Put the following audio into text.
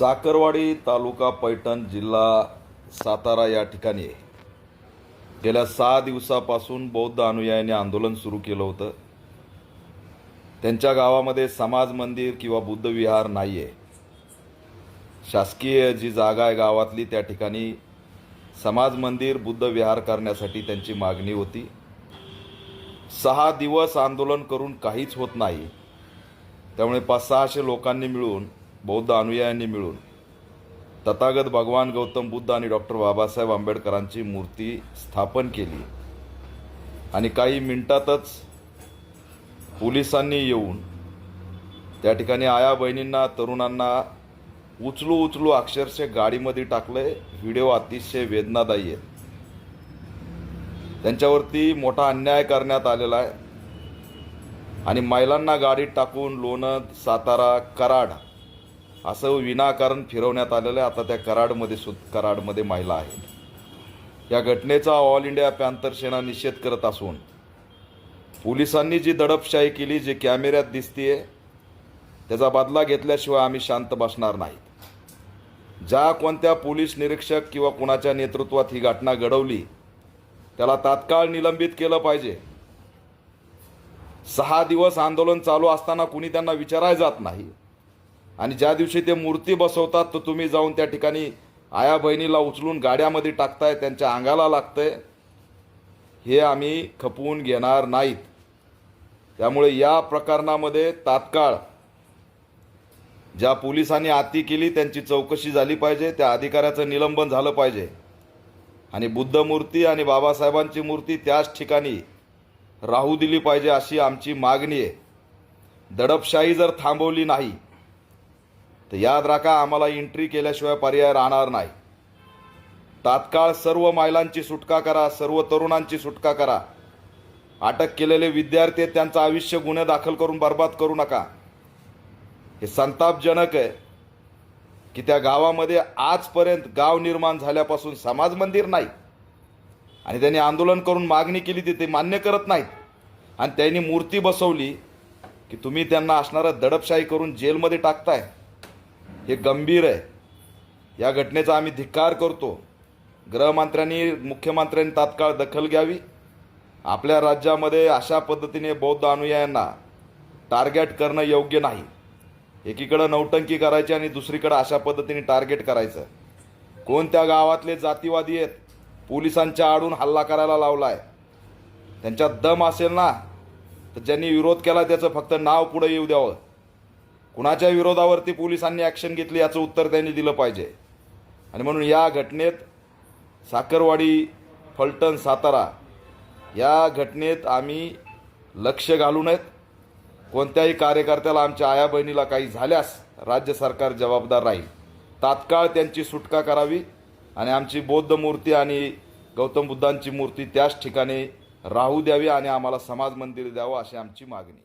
साखरवाडी तालुका पैठण जिल्हा सातारा या ठिकाणी आहे. गेल्या सहा दिवसापासून बौद्ध अनुयायांनी आंदोलन सुरू केलं होतं. त्यांच्या गावामध्ये समाज मंदिर किंवा बुद्ध विहार नाही आहे शासकीय जी जागा आहे गावातली त्या ठिकाणी समाज मंदिर बुद्ध विहार करण्यासाठी त्यांची मागणी होती. सहा दिवस आंदोलन करून काहीच होत नाही. त्यामुळे पाच सहाशे लोकांनी मिळून बौद्ध अनुयायांनी मिळून तथागत भगवान गौतम बुद्ध आणि डॉक्टर बाबासाहेब आंबेडकरांची मूर्ती स्थापन केली. आणि काही मिनिटातच पोलिसांनी येऊन त्या ठिकाणी आया बहिणींना तरुणांना उचलू उचलू अक्षरशः गाडीमध्ये टाकलंय व्हिडिओ अतिशय वेदनादायी आहे. त्यांच्यावरती मोठा अन्याय करण्यात आलेला आहे. आणि महिलांना गाडीत टाकून लोणंद सातारा कराड असं विनाकारण फिरवण्यात आलेलं आहे. आता त्या कराडमध्ये सु कराडमध्ये महिला आहेत या घटनेचा ऑल इंडिया पॅन्थर सेना निषेध करत असून पोलिसांनी जी दडपशाही केली जी कॅमेऱ्यात दिसतीये त्याचा बदला घेतल्याशिवाय आम्ही शांत बसणार नाहीत. ज्या कोणत्या पोलीस निरीक्षक किंवा कुणाच्या नेतृत्वात ही घटना घडवली त्याला तात्काळ निलंबित केलं पाहिजे. सहा दिवस आंदोलन चालू असताना कुणी त्यांना विचारायला जात नाही. आणि ज्या दिवशी ते मूर्ती बसवतात तर तुम्ही जाऊन त्या ठिकाणी आया बहिणीला उचलून गाड्यामध्ये टाकताय त्यांच्या अंगाला लागतंय. हे आम्ही खपवून घेणार नाहीत. त्यामुळे या प्रकरणामध्ये तात्काळ ज्या पोलिसांनी आती केली त्यांची चौकशी झाली पाहिजे त्या अधिकाऱ्याचं निलंबन झालं पाहिजे. आणि बुद्ध मूर्ती आणि बाबासाहेबांची मूर्ती त्याच ठिकाणी राहू दिली पाहिजे अशी आमची मागणी आहे. दडपशाही जर थांबवली नाही तर याद राखा आम्हाला एंट्री केल्याशिवाय पर्याय राहणार नाही. तात्काळ सर्व महिलांची सुटका करा सर्व तरुणांची सुटका करा. अटक केलेले विद्यार्थी त्यांचं आयुष्य गुन्हे दाखल करून बर्बाद करू नका. हे संतापजनक आहे की त्या गावामध्ये आजपर्यंत गाव निर्माण झाल्यापासून समाज मंदिर नाही. आणि त्यांनी आंदोलन करून मागणी केली ती ते मान्य करत नाहीत. आणि त्यांनी मूर्ती बसवली की तुम्ही त्यांना असणारं दडपशाही करून जेलमध्ये टाकताय. हे गंभीर आहे. या घटनेचा आम्ही धिक्कार करतो. गृहमंत्र्यांनी मुख्यमंत्र्यांनी तात्काळ दखल घ्यावी. आपल्या राज्यामध्ये अशा पद्धतीने बौद्ध अनुयायांना टार्गेट करणं योग्य नाही. एकीकडं नौटंकी करायची आणि दुसरीकडं अशा पद्धतीने टार्गेट करायचं. कोणत्या गावातले जातीवादी आहेत? पोलिसांच्या आडून हल्ला करायला लावलाय. त्यांच्यात दम असेल ना? तर ज्यांनी विरोध केला त्याचं फक्त नाव पुढे येऊ द्यावं. कुणाच्या विरोधावरती पोलिसांनी ॲक्शन घेतली याचं उत्तर त्यांनी दिलं पाहिजे. आणि म्हणून या घटनेत साखरवाडी फलटण सातारा या घटनेत आम्ही लक्ष घालू नयेत. कोणत्याही कार्यकर्त्याला आमच्या आया बहिणीला काही झाल्यास राज्य सरकार जबाबदार राहील. तात्काळ त्यांची सुटका करावी आणि आमची बौद्ध मूर्ती आणि गौतम बुद्धांची मूर्ती त्याच ठिकाणी राहू द्यावी आणि आम्हाला समाज मंदिर द्यावं अशी आमची मागणी.